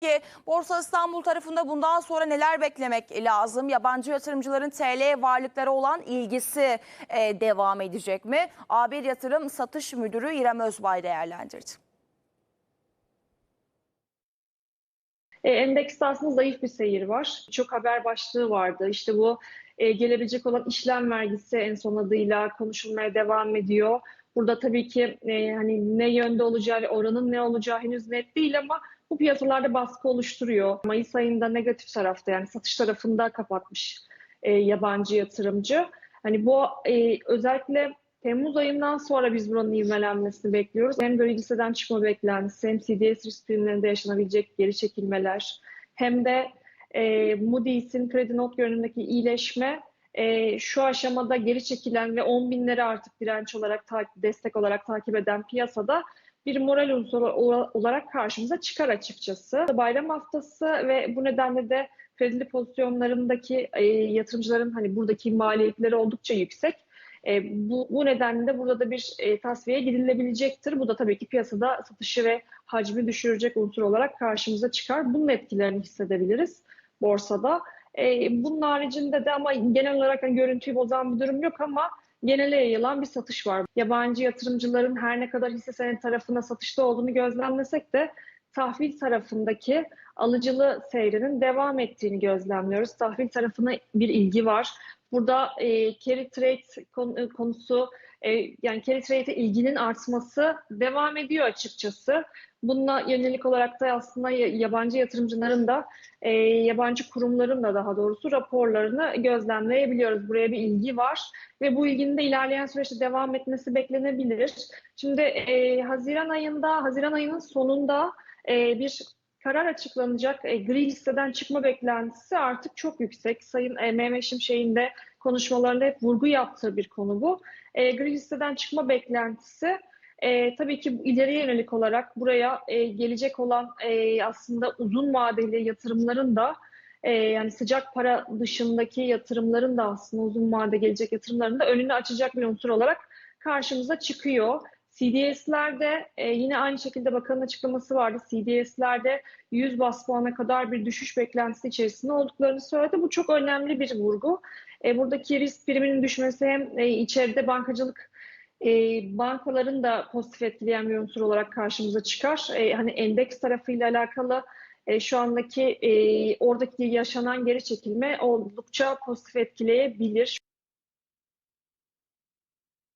Peki Borsa İstanbul tarafında bundan sonra neler beklemek lazım? Yabancı yatırımcıların TL varlıklara olan ilgisi e, devam edecek mi? A1 Yatırım Satış Müdürü İrem Özbay değerlendirdi. E, endekste aslında zayıf bir seyir var. Çok haber başlığı vardı. İşte bu e, gelebilecek olan işlem vergisi en son adıyla konuşulmaya devam ediyor. Burada tabii ki e, hani ne yönde olacağı oranın ne olacağı henüz net değil ama bu piyasalarda baskı oluşturuyor. Mayıs ayında negatif tarafta yani satış tarafında kapatmış e, yabancı yatırımcı. Hani bu e, özellikle Temmuz ayından sonra biz buranın ivmelenmesini bekliyoruz. Hem böyle listeden çıkma beklentisi hem CDS risk primlerinde yaşanabilecek geri çekilmeler hem de e, Moody's'in kredi not görünümündeki iyileşme e, şu aşamada geri çekilen ve 10 binleri artık direnç olarak destek olarak takip eden piyasada bir moral unsuru olarak karşımıza çıkar açıkçası. Bayram haftası ve bu nedenle de kredili pozisyonlarındaki e, yatırımcıların hani buradaki maliyetleri oldukça yüksek. E, bu, bu nedenle de burada da bir e, tasfiye gidilebilecektir. Bu da tabii ki piyasada satışı ve hacmi düşürecek unsur olarak karşımıza çıkar. Bunun etkilerini hissedebiliriz borsada. E, bunun haricinde de ama genel olarak hani görüntüyü bozan bir durum yok ama genele yayılan bir satış var. Yabancı yatırımcıların her ne kadar hisse senedi tarafına satışta olduğunu gözlemlesek de tahvil tarafındaki alıcılı seyrinin devam ettiğini gözlemliyoruz. Tahvil tarafına bir ilgi var. Burada e, carry trade konu, konusu e, yani carry trade'e ilginin artması devam ediyor açıkçası. Bununla yönelik olarak da aslında yabancı yatırımcıların da e, yabancı kurumların da daha doğrusu raporlarını gözlemleyebiliyoruz. Buraya bir ilgi var ve bu ilginin de ilerleyen süreçte devam etmesi beklenebilir. Şimdi e, Haziran ayında, Haziran ayının sonunda e, bir karar açıklanacak. E, gri listeden çıkma beklentisi artık çok yüksek. Sayın e, Mehmet Şimşek'in de konuşmalarında hep vurgu yaptığı bir konu bu. E, gri listeden çıkma beklentisi e, tabii ki ileriye yönelik olarak buraya e, gelecek olan e, aslında uzun vadeli yatırımların da e, yani sıcak para dışındaki yatırımların da aslında uzun vade gelecek yatırımların da önünü açacak bir unsur olarak karşımıza çıkıyor. CDS'lerde e, yine aynı şekilde bakanın açıklaması vardı. CDS'lerde 100 bas puana kadar bir düşüş beklentisi içerisinde olduklarını söyledi. Bu çok önemli bir vurgu. E, buradaki risk priminin düşmesi hem e, içeride bankacılık e, bankaların da pozitif etkileyen bir unsur olarak karşımıza çıkar. E, hani endeks tarafıyla alakalı e, şu andaki e, oradaki yaşanan geri çekilme oldukça pozitif etkileyebilir.